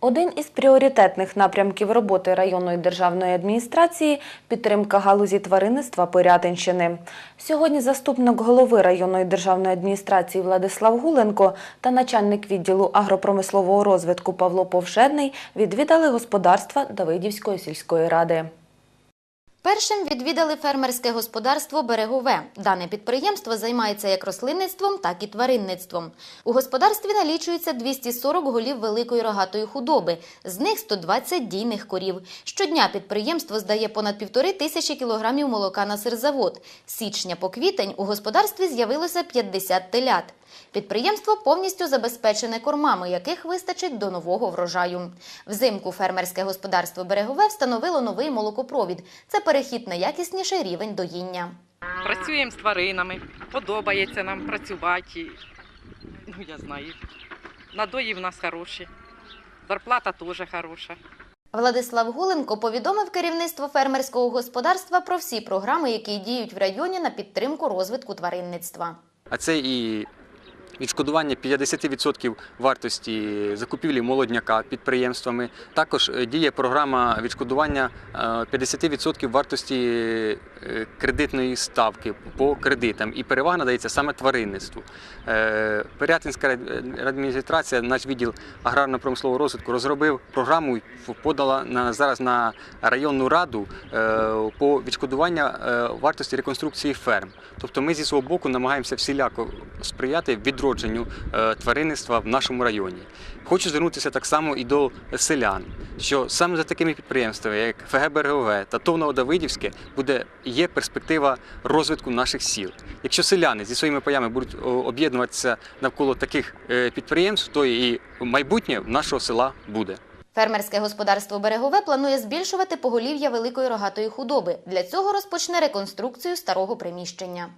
Один із пріоритетних напрямків роботи районної державної адміністрації – підтримка галузі тваринництва Пирятинщини. Сьогодні заступник голови районної державної адміністрації Владислав Гуленко та начальник відділу агропромислового розвитку Павло Повшедний відвідали господарства Давидівської сільської ради. Першим відвідали фермерське господарство Берегове. Дане підприємство займається як рослинництвом, так і тваринництвом. У господарстві налічується 240 голів великої рогатої худоби, з них 120 дійних корів. Щодня підприємство здає понад півтори тисячі кілограмів молока на сирзавод. З січня по квітень у господарстві з'явилося 50 телят. Підприємство повністю забезпечене кормами, яких вистачить до нового врожаю. Взимку фермерське господарство Берегове встановило новий молокопровід. Це перехід на якісніший рівень доїння. Працюємо з тваринами, подобається нам працювати. Ну, я знаю. Надої в нас хороші. Зарплата теж хороша. Владислав Гуленко повідомив керівництво фермерського господарства про всі програми, які діють в районі на підтримку розвитку тваринництва. А це і відшкодування 50% вартості закупівлі молодняка підприємствами. Також е, діє програма відшкодування е, 50% вартості е, кредитної ставки по кредитам. І перевага надається саме тваринництву. Е, Пирятинська адміністрація, наш відділ аграрно-промислового розвитку, розробив програму і подала на зараз на районну раду е, по відшкодуванню е, вартості реконструкції ферм. Тобто ми зі свого боку намагаємося всіляко сприяти відродженню е, тваринництва в нашому районі. Хочу звернутися так само і до селян, що саме за такими підприємствами, як ФГ Берегове та ТОВ Новодавидівське, буде є перспектива розвитку наших сіл. Якщо селяни зі своїми паями будуть об'єднуватися навколо таких е, підприємств, то і майбутнє нашого села буде. Фермерське господарство Берегове планує збільшувати поголів'я великої рогатої худоби. Для цього розпочне реконструкцію старого приміщення.